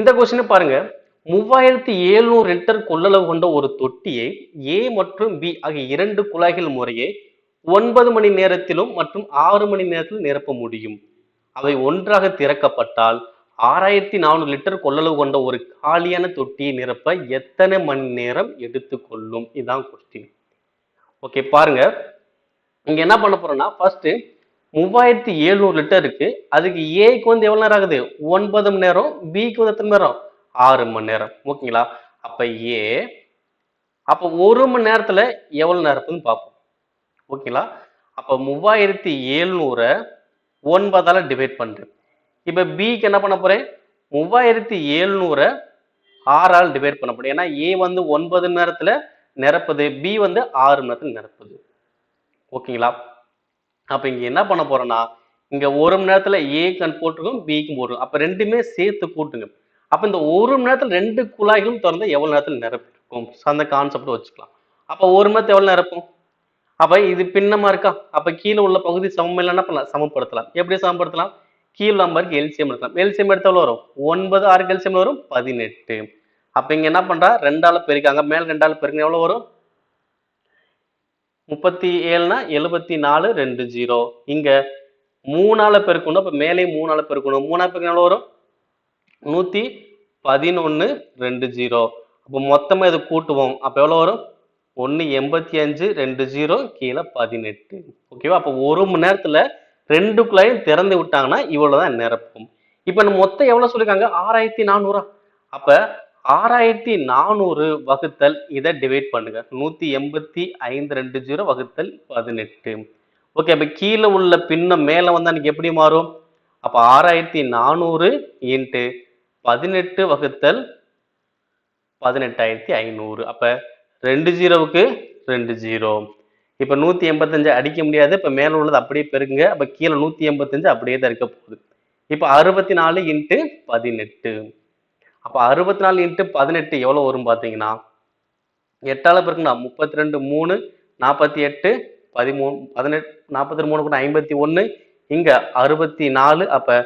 இந்த கொஸ்டின் பாருங்க. மூவாயிரத்தி எழுநூறு லிட்டர் கொள்ளளவு கொண்ட ஒரு தொட்டியை ஏ மற்றும் பி ஆகிய இரண்டு குழாய்கள் முறையே ஒன்பது மணி நேரத்திலும் மற்றும் ஆறு மணி நேரத்திலும் நிரப்ப முடியும். அவை ஒன்றாக திறக்கப்பட்டால் ஆறாயிரத்தி நானூறு லிட்டர் கொள்ளளவு கொண்ட ஒரு காலியான தொட்டியை நிரப்ப எத்தனை மணி நேரம் எடுத்துக்கொள்ளும் இதுதான் கொஸ்டின் ஓகே பாருங்க. இங்க என்ன பண்ண போறோம்னா ஃபர்ஸ்ட் மூவாயிரத்தி எழுநூறு லிட்டர் இருக்கு. அதுக்கு ஏக்கு வந்து எவ்வளவு நேரம் ஆகுது? ஒன்பது மணி நேரம் பிக்கு வந்து எத்தனை நேரம்? ஆறு மணி நேரம். ஓகேங்களா? அப்ப ஏ அப்ப ஒரு மணி நேரத்துல எவ்வளவு நேரம்னு பார்ப்போம். ஓகேங்களா? அப்ப மூவாயிரத்தி எழுநூறை ஒன்பதால டிவைட் பண்றேன். இப்ப பிக்கு என்ன பண்ண போறேன்? மூவாயிரத்தி எழுநூறை ஆறால் டிவைட் பண்ண போறேன். ஏன்னா ஏ வந்து ஒன்பது மணி நேரத்துல நிரப்புது. பி வந்து ஆறு மணி நேரத்துல நிரப்புது. ஓகேங்களா? அப்போ இங்கே என்ன பண்ண போகிறோன்னா இங்கே ஒரு மணி நேரத்தில் ஏ கண் போட்டிருக்கோம் பிக்கும் போட்டிருக்கும். அப்போ ரெண்டுமே சேர்த்து கூட்டுங்க. அப்போ இந்த ஒரு மணி நேரத்தில் ரெண்டு குழாய்களும் திறந்து எவ்வளோ நேரத்தில் நிரப்பிருக்கும் அந்த கான்செப்ட் வச்சுக்கலாம். அப்போ ஒரு மணி எவ்வளோ எவ்வளவு நிரப்பும்? அப்போ இது பின்னமாக இருக்கா? அப்போ கீழே உள்ள பகுதி சமம் இல்லைன்னா பண்ணலாம்? சமப்படுத்தலாம். எப்படி சமப்படுத்தலாம்? கீழ் நம்பருக்கு எல்சியம் எடுக்கலாம். எல்சியம் எடுத்த எவ்வளோ வரும்? ஒன்பது ஆறு எல்சியம் வரும்? பதினெட்டு. அப்போ இங்கே என்ன பண்ணுறா ரெண்டாள் பெருக்காங்க மேல் ரெண்டாள் பெருக்கு எவ்வளோ வரும்? முப்பத்தி ஏழுனா எழுபத்தி நாலு ரெண்டு ஜீரோ. இங்க மூணால பெருக்கணும் அப்ப மேலே மூணால பெருக்கணும். மூணா பெருக்கணும் வரும்? நூத்தி பதினொன்னு ரெண்டு ஜீரோ. அப்போ மொத்தமா இது கூட்டுவோம். அப்ப எவ்வளவு வரும்? ஒன்னு எண்பத்தி அஞ்சு ரெண்டு ஜீரோ கீழே பதினெட்டு. ஓகேவா அப்போ ஒரு மணி நேரத்துல ரெண்டு குழாயும் திறந்து விட்டாங்கன்னா இவ்வளவுதான் நிரப்பும். இப்ப நம்ம மொத்தம் எவ்வளவு சொல்லிருக்காங்க? ஆறாயிரத்தி நானூறா. அப்ப ஆறாயிரத்தி நானூறு வகுத்தல் இதை டிவைட் பண்ணுங்க. நூத்தி எண்பத்தி ஐந்து ரெண்டு ஜீரோ வகுத்தல் பதினெட்டு. ஓகே அப்போ கீழே உள்ள பின்னம் மேலே வந்தால் எனக்கு எப்படி மாறும்? அப்போ ஆறாயிரத்தி நானூறு இன்ட்டு பதினெட்டு வகுத்தல் பதினெட்டாயிரத்தி ஐநூறு. அப்போ ரெண்டு ஜீரோவுக்கு ரெண்டு ஜீரோ இப்போ நூற்றி எண்பத்தஞ்சு அடிக்க முடியாது. இப்போ மேலே உள்ளது அப்படியே பெருங்க அப்போ கீழே நூற்றி எண்பத்தஞ்சு அப்படியே தான் இருக்க போகுது. இப்போ அறுபத்தி நாலு இன்ட்டு பதினெட்டு. அப்போ அறுபத்தி நாலு இன்ட்டு பதினெட்டு எவ்வளோ வரும் பார்த்தீங்கன்னா? எட்டால பிறகுண்ணா முப்பத்தி ரெண்டு மூணு நாற்பத்தி எட்டு பதிமூணு பதினெட்டு நாற்பத்தி மூணு கூட ஐம்பத்தி ஒன்று இங்கே அறுபத்தி நாலு அப்போ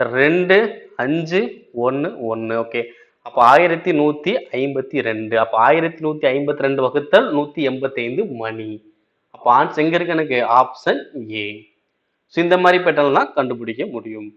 ரெண்டு அஞ்சு ஒன்று ஒன்று ஓகே அப்போ ஆயிரத்தி நூற்றி ஐம்பத்தி ரெண்டு அப்போ ஆயிரத்தி நூற்றி ஐம்பத்தி ரெண்டு வகுத்தல் நூற்றி எண்பத்தைந்து மணி. அப்போ ஆன்ஸ் எங்கே இருக்கு எனக்கு? ஆப்ஷன் ஏ ஸோ இந்த மாதிரி பெட்டல்லாம் கண்டுபிடிக்க முடியும்.